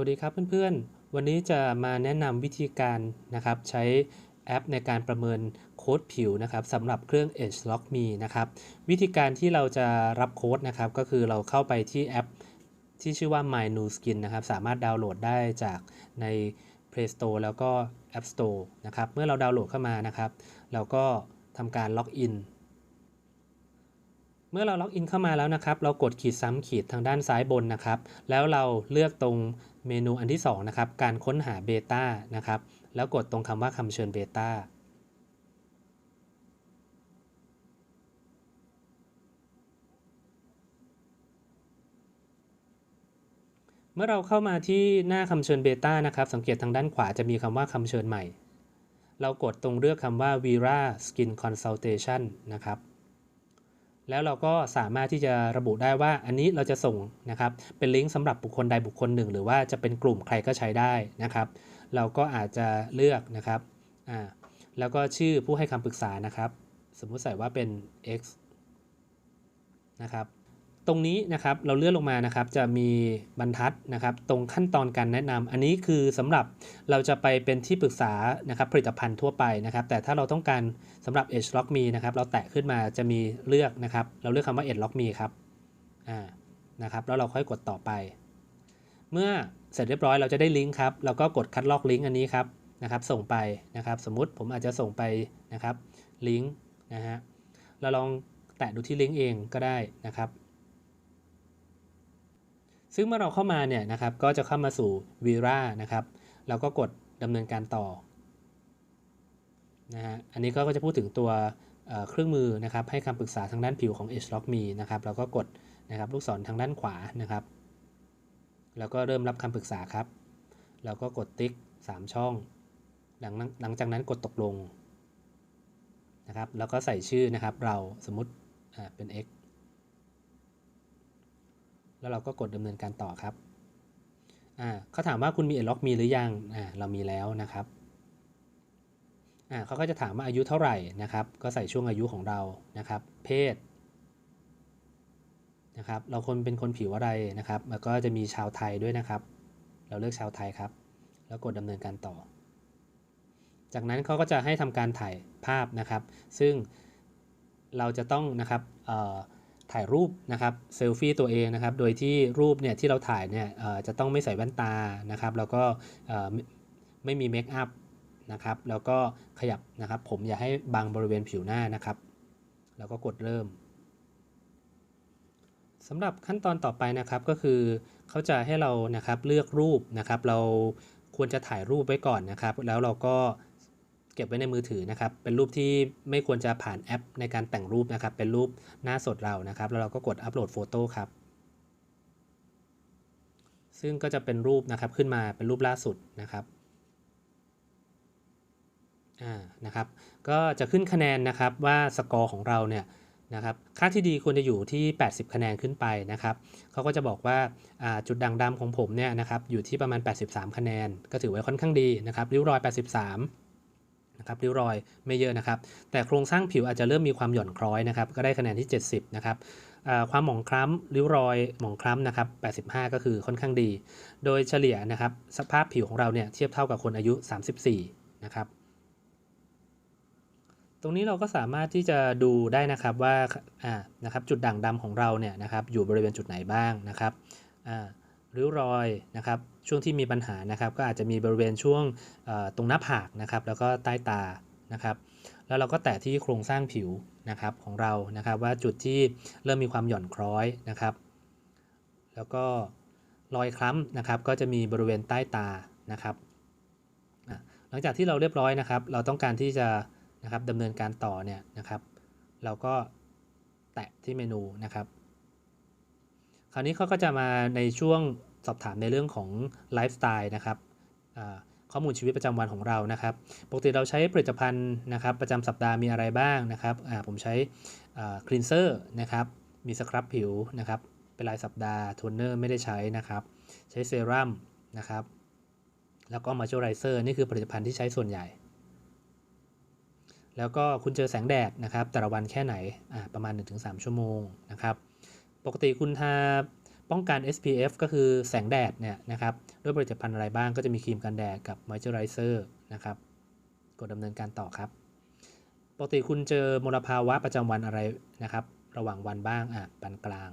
วัสดีครับเพื่อนๆ วันนี้จะมาแนะนำวิธีการนะครับใช้แอปในการประเมินโค้ดผิวนะครับสำหรับเครื่อง Edge Lock Me นะครับวิธีการที่เราจะรับโค้ดนะครับก็คือเราเข้าไปที่แอปที่ชื่อว่า My New Skin นะครับสามารถดาวน์โหลดได้จากใน Play Store แล้วก็ App Store นะครับเมื่อเราดาวน์โหลดเข้ามานะครับ เราก็ทำการล็อกอินเมื่อเราล็อกอินเข้ามาแล้วนะครับ เรากดขีดซ้ำขีดทางด้านซ้ายบนนะครับ แล้วเราเลือกตรง เมนูอันที่2นะครับการค้นหาเบต้านะครับแล้วกดตรงคำว่าคำเชิญเบต้าเมื่อเราเข้ามาที่หน้าคำเชิญเบต้านะครับสังเกตทางด้านขวาจะมีคำว่าคำเชิญใหม่ เรากดตรงเลือกคำว่า Vira Skin Consultation นะครับ แล้วเราก็สามารถที่จะระบุได้ว่าอันนี้เราจะส่งนะครับเป็นลิงก์สำหรับบุคคลใดบุคคลหนึ่ง หรือว่าจะเป็นกลุ่มใครก็ใช้ได้นะครับ เราก็อาจจะเลือกนะครับอ่าแล้วก็ชื่อผู้ให้คำปรึกษานะครับ สมมุติใส่ว่าเป็น X นะครับ ตรงนี้นะครับเราเลื่อนลงมานะครับจะมีบรรทัดนะครับ ตรงขั้นตอนการแนะนำอันนี้คือสำหรับเราจะไปเป็นที่ปรึกษานะครับผลิตภัณฑ์ทั่วไปนะครับ แต่ถ้าเราต้องการสำหรับ Edge Lock Me นะครับ เราแตะขึ้นมาจะมีเลือกนะครับ เราเลือกคำว่า Edge Lock Me ครับอ่านะครับแล้วเราค่อยกดต่อไป เมื่อเสร็จเรียบร้อยเราจะได้ลิงก์ครับเราก็กดคัดลอกลิงก์อันนี้ครับนะครับ ส่งไปนะครับ สมมุติผมอาจจะส่งไปนะครับลิงก์นะฮะเราลองแตะดูที่ลิงก์เองก็ได้นะครับ ซึ่งเมื่อเราเข้ามาเนี่ยนะครับก็จะเข้ามาสู่ Vira นะครับแล้วก็กดดำเนินการต่อนะฮะอันนี้ก็จะพูดถึงตัวเครื่องมือนะครับให้คำปรึกษาทางด้านผิวของ Edge Lock Me นะครับแล้วก็กดนะครับลูกศรทางด้านขวานะครับ แล้วก็เริ่มรับคำปรึกษาครับ แล้วก็กดติ๊ก 3 ช่อง หลังหลังจากนั้นกดตกลงนะครับแล้วก็ใส่ชื่อนะครับเราสมมติเป็น x แล้วเราก็กดดำเนินการต่อครับอ่าเขาถามว่าคุณมีเอล็อกมีหรือยังอ่าเรามีแล้วนะครับอ่าเขาก็จะถามว่าอายุเท่าไหร่นะครับ ก็ใส่ช่วงอายุของเรานะครับ เพศนะครับ เราคนเป็นคนผิวอะไรนะครับแล้วก็จะมีชาวไทยด้วยนะครับ เราเลือกชาวไทยครับ แล้วกดดำเนินการต่อ จากนั้นเขาก็จะให้ทำการถ่ายภาพนะครับ ซึ่งเราจะต้องนะครับ ถ่ายรูปนะครับเซลฟี่ตัวเองนะครับ โดยที่รูปเนี่ยที่เราถ่ายเนี่ยจะต้องไม่ใส่แว่นตานะครับ แล้วก็ไม่มีเมคอัพนะครับ แล้วก็ขยับนะครับ ผมอย่าให้บางบริเวณผิวหน้านะครับ แล้วก็กดเริ่มสำหรับขั้นตอนต่อไปนะครับก็คือเขาจะให้เรานะครับเลือกรูปนะครับ เราควรจะถ่ายรูปไว้ก่อนนะครับ แล้วเราก็ เก็บไว้ในมือถือนะครับ เป็นรูปที่ไม่ควรจะผ่านแอปในการแต่งรูปนะครับ เป็นรูปหน้าสดเรานะครับ แล้วเราก็กดอัปโหลดโฟโต้ครับ ซึ่งก็จะเป็นรูปนะครับขึ้นมาเป็นรูปล่าสุดนะครับอ่านะครับ ก็จะขึ้นคะแนนนะครับว่าสกอร์ของเราเนี่ยนะครับ ค่าที่ดีควรจะอยู่ที่ 80 คะแนนขึ้นไปนะครับ เขาก็จะบอกว่าจุดด่างดำของผมเนี่ยนะครับอยู่ที่ประมาณ 83 คะแนน ก็ถือว่าค่อนข้างดีนะครับ ริ้วรอย 83 ครับริ้วรอยไม่เยอะนะครับ แต่โครงสร้างผิวอาจจะเริ่มมีความหย่อนคล้อยนะครับ ก็ได้คะแนนที่ 70 นะครับความหมองคล้ำริ้วรอยหมองคล้ำนะครับ 85 ก็คือค่อนข้างดี โดยเฉลี่ยนะครับ สภาพผิวของเราเนี่ยเทียบเท่ากับคนอายุ 34 นะครับ ตรงนี้เราก็สามารถที่จะดูได้นะครับว่าอ่านะครับจุดด่างดำของเราเนี่ยนะครับอยู่บริเวณจุดไหนบ้างนะครับอ่า ริ้วรอยนะครับช่วงที่มีปัญหานะครับ ก็อาจจะมีบริเวณช่วงตรงหน้าผากนะครับ แล้วก็ใต้ตานะครับ แล้วเราก็แตะที่โครงสร้างผิวนะครับของเรานะครับว่าจุดที่เริ่มมีความหย่อนคล้อยนะครับ แล้วก็รอยคล้ำนะครับ ก็จะมีบริเวณใต้ตานะครับหลังจากที่เราเรียบร้อยนะครับ เราต้องการที่จะนะครับดำเนินการต่อเนี่ยนะครับ เราก็แตะที่เมนูนะครับ คราวนี้เขาก็จะมาในช่วง สอบถามในเรื่องของไลฟ์สไตล์นะครับข้อมูลชีวิตประจำวันของเรานะครับ ปกติเราใช้ผลิตภัณฑ์นะครับ ประจำสัปดาห์มีอะไรบ้างนะครับผมใช้คลีนเซอร์นะครับ มีสครับผิวนะครับ เป็นรายสัปดาห์โทนเนอร์ไม่ได้ใช้นะครับ ใช้เซรั่มนะครับ แล้วก็มาเจอไรเซอร์นี่คือผลิตภัณฑ์ที่ใช้ส่วนใหญ่ แล้วก็คุณเจอแสงแดดนะครับ แต่ละวันแค่ไหนประมาณ 1-3 ชั่วโมงนะครับ ปกติคุณทา ป้องกัน SPF ก็คือแสงแดดเนี่ยนะครับด้วยผลิตภัณฑ์อะไรบ้างก็จะมีครีมกันแดดกับมอยเจอไรเซอร์นะครับ กดดำเนินการต่อครับ ปกติคุณเจอมลภาวะประจำวันอะไรนะครับ ระหว่างวันบ้างอะปานกลาง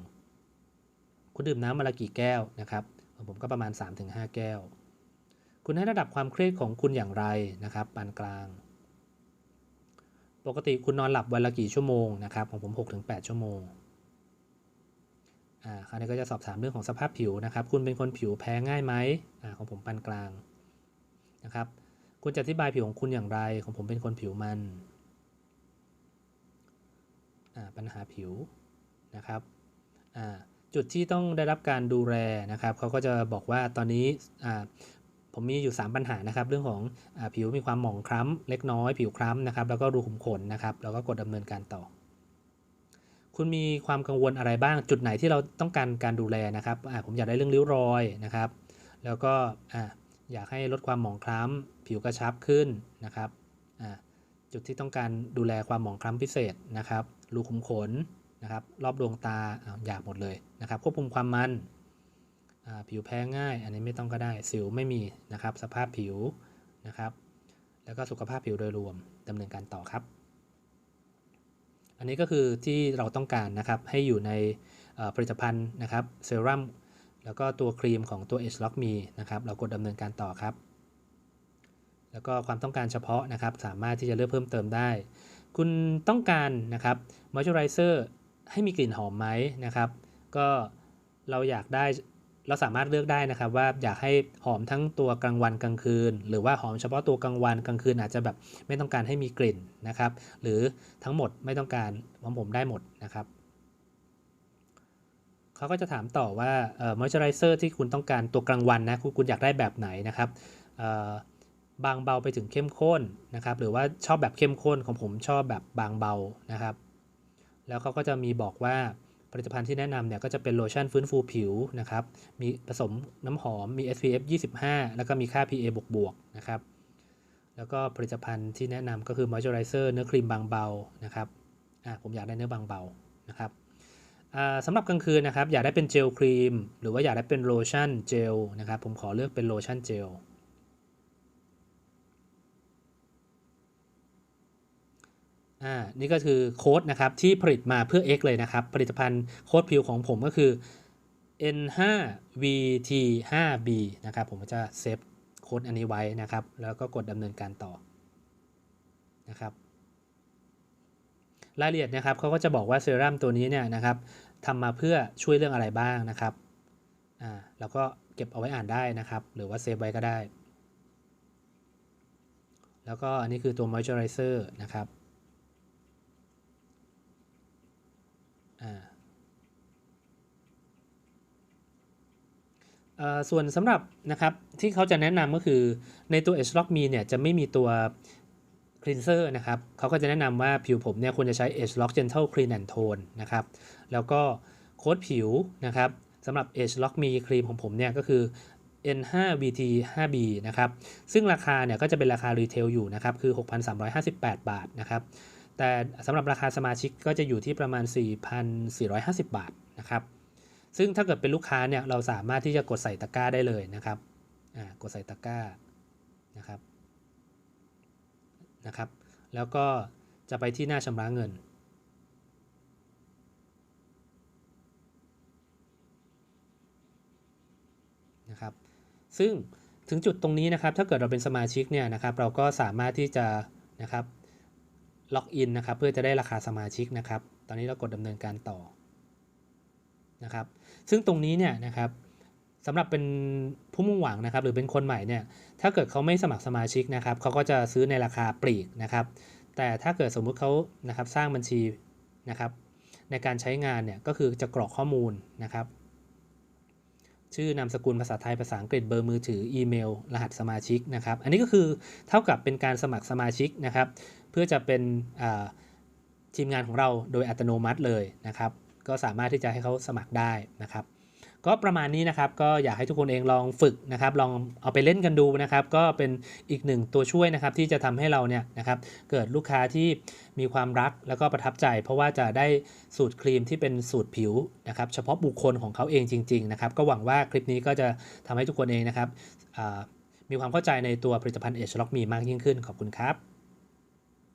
คุณดื่มน้ำมาละกี่แก้วนะครับของผมก็ประมาณ 3-5 แก้ว คุณให้ระดับความเครียดของคุณอย่างไรนะครับปานกลาง ปกติคุณนอนหลับวันละกี่ชั่วโมงนะครับของผม 6-8 ชั่วโมง อ่าคราวนี้ก็จะสอบถามเรื่องของสภาพผิวนะครับ คุณเป็นคนผิวแพ้ง่ายไหมอ่าของผมปานกลางนะครับ คุณจะอธิบายผิวของคุณอย่างไร ของผมเป็นคนผิวมันอ่าปัญหาผิวนะครับอ่าจุดที่ต้องได้รับการดูแลนะครับเขาก็จะบอกว่าตอนนี้อ่าผมมีอยู่ 3 ปัญหานะครับ เรื่องของอาผิวมีความหมองคล้ำเล็กน้อยผิวคล้ำนะครับ แล้วก็รูขุมขนนะครับ แล้วก็กดดำเนินการต่อ คุณมีความกังวลอะไรบ้างจุดไหนที่เราต้องการการดูแลนะครับอาผมอยากได้เรื่องริ้วรอยนะครับ แล้วก็ออยากให้ลดความหมองคล้ำผิวกระชับขึ้นนะครับจุดที่ต้องการดูแลความหมองคล้ำพิเศษนะครับรูขุมขนนะครับรอบดวงตาอยากหมดเลยนะครับ ควบคุมความมันผิวแพ้ง่าย อันนี้ไม่ต้องก็ได้สิวไม่มีนะครับ สภาพผิวนะครับ แล้วก็สุขภาพผิวโดยรวมดำเนินการต่อครับ อันนี้ก็คือที่เราต้องการนะครับ ให้อยู่ในผลิตภัณฑ์นะครับเซรั่มแล้วก็ตัวครีมของตัว Age Lock Me นะครับ เรากดดำเนินการต่อครับ แล้วก็ความต้องการเฉพาะนะครับ สามารถที่จะเลือกเพิ่มเติมได้ คุณต้องการนะครับมอยเจอไรเซอร์ให้มีกลิ่นหอมไหมนะครับ ก็เราอยากได้ เราสามารถเลือกได้นะครับว่าอยากให้หอมทั้งตัวกลางวันกลางคืน หรือว่าหอมเฉพาะตัวกลางวันกลางคืนอาจจะแบบไม่ต้องการให้มีกลิ่นนะครับ หรือทั้งหมดไม่ต้องการของผมได้หมดนะครับเขาก็จะถามต่อว่าเออมอยเจอไรเซอร์ที่คุณต้องการตัวกลางวันนะคุณอยากได้แบบไหนนะครับบางเบาไปถึงเข้มข้นนะครับ หรือว่าชอบแบบเข้มข้นของผมชอบแบบบางเบานะครับ แล้วเขาก็จะมีบอกว่า ผลิตภัณฑ์ที่แนะนำเนี่ยก็จะเป็นโลชั่นฟื้นฟูผิวนะครับ มีผสมน้ำหอมมี SPF 25 แล้วก็มีค่า PA บวกบวกนะครับ แล้วก็ผลิตภัณฑ์ที่แนะนำก็คือมอยเจอไรเซอร์เนื้อครีมบางเบานะครับอ่าผมอยากได้เนื้อบางเบานะครับอ่าสำหรับกลางคืนนะครับ อยากได้เป็นเจลครีม หรือว่าอยากได้เป็นโลชั่นเจลนะครับ ผมขอเลือกเป็นโลชั่นเจล อ่านี่ก็คือโค้ดนะครับที่ผลิตมาเพื่อ X เลยนะครับ ผลิตภัณฑ์โค้ดผิวของผมก็คือ N5VT5B นะครับผมจะเซฟโค้ดอันนี้ไว้นะครับ แล้วก็กดดำเนินการต่อนะครับรายละเอียดนะครับเขาก็จะบอกว่าเซรั่มตัวนี้เนี่ยนะครับทำมาเพื่อช่วยเรื่องอะไรบ้างนะครับอ่าเราก็เก็บเอาไว้อ่านได้นะครับ หรือว่าเซฟไว้ก็ได้ แล้วก็อันนี้คือตัว moisturizer นะครับ อ่าเอ่อ ส่วนสำหรับนะครับที่เขาจะแนะนำก็คือในตัว Edge Lock Me เนี่ยจะไม่มีตัว cleanser นะครับเขาก็จะแนะนำว่าผิวผมเนี่ยควรจะใช้ Edge Lock Gentle Clean and Tone นะครับแล้วก็โค้ดผิวนะครับสำหรับ Edge Lock Me ครีมของผมเนี่ยก็คือ N5VT5B นะครับซึ่งราคาเนี่ยก็จะเป็นราคารีเทลอยู่นะครับคือ 6,358 บาทนะครับแต่สำหรับราคาสมาชิกก็จะอยู่ที่ประมาณ 4,450 บาทนะครับ ซึ่งถ้าเกิดเป็นลูกค้าเนี่ยเราสามารถที่จะกดใส่ตะกร้าได้เลยนะครับอ่ากดใส่ตะกร้านะครับนะครับ แล้วก็จะไปที่หน้าชำระเงินนะครับ ซึ่งถึงจุดตรงนี้นะครับ ถ้าเกิดเราเป็นสมาชิกเนี่ยนะครับ เราก็สามารถที่จะนะครับล็อกอินนะครับ เพื่อจะได้ราคาสมาชิกนะครับ ตอนนี้เรากดดำเนินการต่อ นะครับ ซึ่งตรงนี้เนี่ยนะครับสำหรับเป็นผู้มุ่งหวังนะครับ หรือเป็นคนใหม่เนี่ยถ้าเกิดเขาไม่สมัครสมาชิกนะครับเขาก็จะซื้อในราคาปลีกนะครับ แต่ถ้าเกิดสมมุติเขานะครับสร้างบัญชีนะครับ ในการใช้งานเนี่ยก็คือจะกรอกข้อมูลนะครับ ชื่อนามสกุลภาษาไทยภาษาอังกฤษเบอร์มือถืออีเมล รหัสสมาชิกนะครับ อันนี้ก็คือเท่ากับเป็นการสมัครสมาชิกนะครับ เพื่อจะเป็นทีมงานของเราโดยอัตโนมัติเลยนะครับ ก็สามารถที่จะให้เขาสมัครได้นะครับ ก็ประมาณนี้นะครับก็อยากให้ทุกคนเองลองฝึกนะครับ ลองเอาไปเล่นกันดูนะครับ ก็เป็นอีกหนึ่งตัวช่วยนะครับที่จะทำให้เราเนี่ยนะครับ เกิดลูกค้าที่มีความรักแล้วก็ประทับใจ เพราะว่าจะได้สูตรครีมที่เป็นสูตรผิวนะครับ เฉพาะบุคคลของเขาเองจริง ๆ นะครับ ก็หวังว่าคลิปนี้ก็จะทำให้ทุกคนเองนะครับมีความเข้าใจในตัวผลิตภัณฑ์เอชล็อกมีมากยิ่งขึ้นขอบคุณครับ